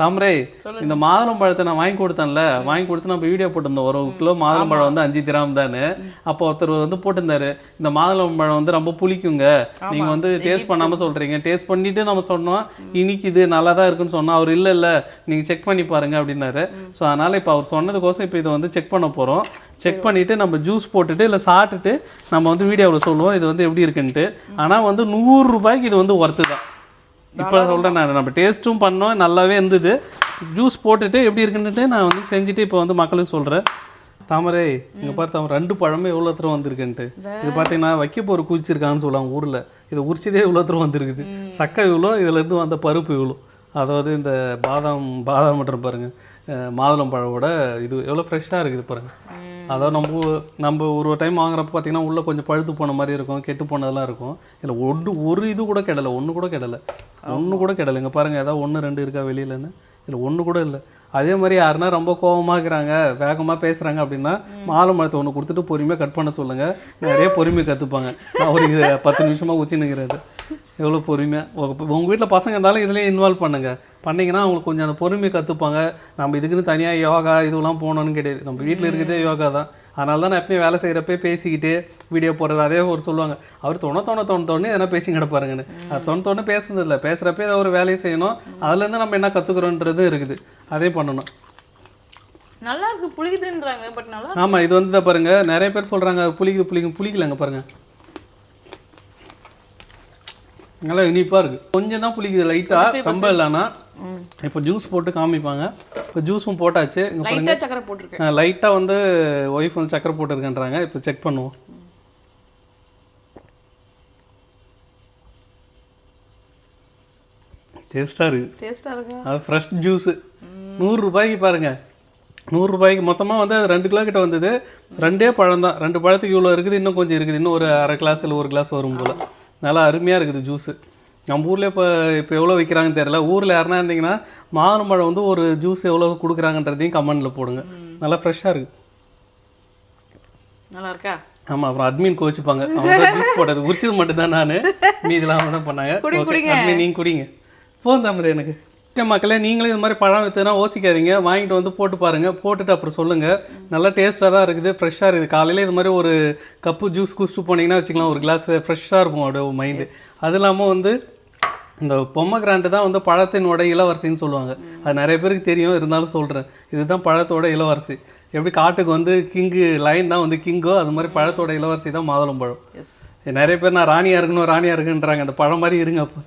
தாமரை இந்த மாதுளம் பழத்தை நான் வாங்கி கொடுத்தேன்ல. வாங்கி கொடுத்து நம்ம வீடியோ போட்டிருந்தோம். ஒரு கிலோ மாதுளம் பழம் வந்து அஞ்சு கிராம் தானே. அப்போ ஒருத்தர் வந்து போட்டிருந்தாரு. இந்த மாதுளம் பழம் வந்து ரொம்ப புளிக்குங்க. நீங்க வந்து டேஸ்ட் பண்ணாம சொல்றீங்க. டேஸ்ட் பண்ணிட்டு நம்ம சொன்னோம். இன்னைக்கு இது நல்லா தான் இருக்குன்னு சொன்னோம். அவர் இல்ல இல்ல. நீங்க செக் பண்ணி பாருங்க அப்படின்னாரு. ஸோ அதனால இப்போ அவர் சொன்னதுக்கோசம் இப்போ இதை வந்து செக் பண்ண போறோம். செக் பண்ணிட்டு நம்ம ஜூஸ் போட்டுட்டு இல்லை சாப்பிட்டுட்டு நம்ம வந்து வீடியோவில் சொல்லுவோம். இது வந்து எப்படி இருக்குன்ட்டு. ஆனா வந்து நூறு ரூபாய்க்கு இது வந்து ஒர்த்து தான். இப்போ சொல்கிறேன் நான். நம்ம டேஸ்ட்டும் பண்ணோம். நல்லாவே இருந்தது. ஜூஸ் போட்டுட்டு எப்படி இருக்குன்னுட்டு நான் வந்து செஞ்சுட்டு இப்போ வந்து மக்களுக்கு சொல்கிறேன் தாமரை இங்கே பார்த்து அவன் ரெண்டு பழமே எவ்வளோ தூரம் வந்திருக்குன்ட்டு. இது பார்த்தீங்கன்னா வைக்க போகிற குதிச்சிருக்கான்னு சொல்லுவாங்க ஊரில். இதை உரிச்சதே இவ்வளோ தூரம் வந்திருக்குது. சக்கை இவ்வளோ இதுலேருந்து வந்த பருப்பு இவ்வளோ. அதாவது இந்த பாதாம் பாதாம் மட்டும் பாருங்க. அஹ் மாதுளம் பழவோட இது எவ்வளோ ஃப்ரெஷ்ஷாக இருக்குது பாருங்க. அதாவது நம்ம நம்ம ஒரு டைம் வாங்குறப்ப பார்த்தீங்கன்னா உள்ளே கொஞ்சம் பழுத்து போன மாதிரி இருக்கும் கெட்டு போனதெல்லாம் இருக்கும். இதில் ஒன்று ஒரு இது கூட கெடலை ஒன்று கூட கெடலை. ஒன்று கூட கெடலை இங்கே பாருங்கள் ஏதாவது ஒன்று ரெண்டு இருக்கா வெளியிலன்னு? இதில் ஒன்று கூட இல்லை. அதே மாதிரி யாருன்னா ரொம்ப கோவமா இருக்கிறாங்க வேகமாக பேசுகிறாங்க அப்படின்னா மாலை மரத்தை ஒன்று கொடுத்துட்டு பொறுமையாக கட் பண்ண சொல்லுங்கள் நிறைய பொறுமை கற்றுப்பாங்க ஒரு இது பத்து நிமிஷமாக உச்சி நிற்கிறது எவ்வளோ பொறுமையாக உங்கள் வீட்டில் பசங்க இருந்தாலும் இதுலேயே இன்வால்வ் பண்ணுங்க. பண்ணீங்கன்னா அவங்களுக்கு கொஞ்சம் அந்த பொறுமையை கற்றுப்பாங்க நம்ம இதுக்குன்னு தனியாக யோகா இதுவெல்லாம் போகணும்னு கிடையாது. நம்ம வீட்டில் இருக்கிறதே யோகா தான். அதனால தான் நான் எப்பயும் வேலை செய்கிறப்ப பேசிக்கிட்டு வீடியோ போடுறது அதே ஒரு சொல்லுவாங்க. அவர் தொண தொண தொண தொண்ணு எதனா பேசி கிடப்பாருங்கன்னு. அது தொண தொண்ணு பேசுனது இல்லை பேசுகிறப்ப ஏதோ ஒரு வேலையை செய்யணும். அதுலேருந்து நம்ம என்ன கற்றுக்குறோன்றது இருக்குது. அதே பண்ணணும். நல்லா இருக்கு புளிக்குதுன்றாங்க பட் நல்லா ஆமாம் இது வந்து பாருங்க. நிறைய பேர் சொல்கிறாங்க புளிக்குது புளிக்கும் புளிக்கலங்க பாருங்க. நல்லா இனிப்பாக இருக்குது கொஞ்சம் தான் புளிக்குது லைட்டாக ரொம்ப இல்லைன்னா இப்போ ஜூஸ் போட்டு காமிப்பாங்க. இப்போ ஜூஸும் போட்டாச்சு. இங்கே லைட்டா சக்கரை போட்டிருக்கேன் லைட்டாக வந்து ஒய்ஃப் வந்து சக்கரை போட்டிருக்கேன்றாங்க. இப்போ செக் பண்ணுவோம். டேஸ்ட்டாக இருக்குது டேஸ்டா இருக்கா? அது ஃப்ரெஷ் ஜூஸு நூறு ரூபாய்க்கு பாருங்க. நூறு ரூபாய்க்கு மொத்தமாக வந்து அது ரெண்டு கிலோ கிட்ட வந்தது. ரெண்டே பழம் தான். ரெண்டு பழத்துக்கு இவ்வளோ இருக்குது இன்னும் கொஞ்சம் இருக்குது. இன்னும் ஒரு அரை கிளாஸ் இல்லை ஒரு கிளாஸ் வரும் போல். நல்லா அருமையாக இருக்குது ஜூஸு நம்ம ஊரில் இப்போ இப்போ எவ்வளோ விற்கிறாங்கன்னு தெரியல. ஊரில் யாருனா இருந்தீங்கன்னா மாதுளம்பழம் வந்து ஒரு ஜூஸ் எவ்வளோ கொடுக்குறாங்கன்றதையும் கமெண்டில் போடுங்க. நல்லா ஃப்ரெஷ்ஷாக இருக்குது நல்லா இருக்கா? ஆமாம் அப்புறம் அட்மின் கோச்சிப்பாங்க அவங்க ஜூஸ் போட்டது உரிச்சது மட்டும் தான் நான். மீதெல்லாம் அவங்க தான் பண்ணாங்க. அட்மின் நீங்கள் குடிங்க. போதும் தாமரை எனக்கு. ஓகே மக்களே நீங்களும் இது மாதிரி பழம் விற்றுனா ஓசிக்காதீங்க வாங்கிட்டு வந்து போட்டு பாருங்கள் போட்டுட்டு அப்புறம் சொல்லுங்கள் நல்லா டேஸ்ட்டாக தான் இருக்குது ஃப்ரெஷ்ஷாக இருக்குது. காலையில் இது மாதிரி ஒரு கப்பு ஜூஸ் குடிச்சிட்டு போனீங்கன்னா வச்சுக்கலாம். ஒரு கிளாஸ் ஃப்ரெஷ்ஷாக இருக்கும் அப்படியே மைண்டு அது இல்லாமல் வந்து இந்த பொம்மை கிராண்டு தான் வந்து பழத்தினோட இளவரசின்னு சொல்லுவாங்க. அது நிறைய பேருக்கு தெரியும் இருந்தாலும் சொல்கிறேன் இதுதான் பழத்தோட இளவரசி. எப்படி காட்டுக்கு வந்து கிங்கு லைன் தான் வந்து கிங்கோ அது மாதிரி பழத்தோட இளவரசி தான் மாதுளம்பழம். எஸ் நிறைய பேர் நான் ராணியாக இருக்கணும் ராணியாக இருக்குன்றாங்க. அந்த பழம் மாதிரி இருங்க. அப்போ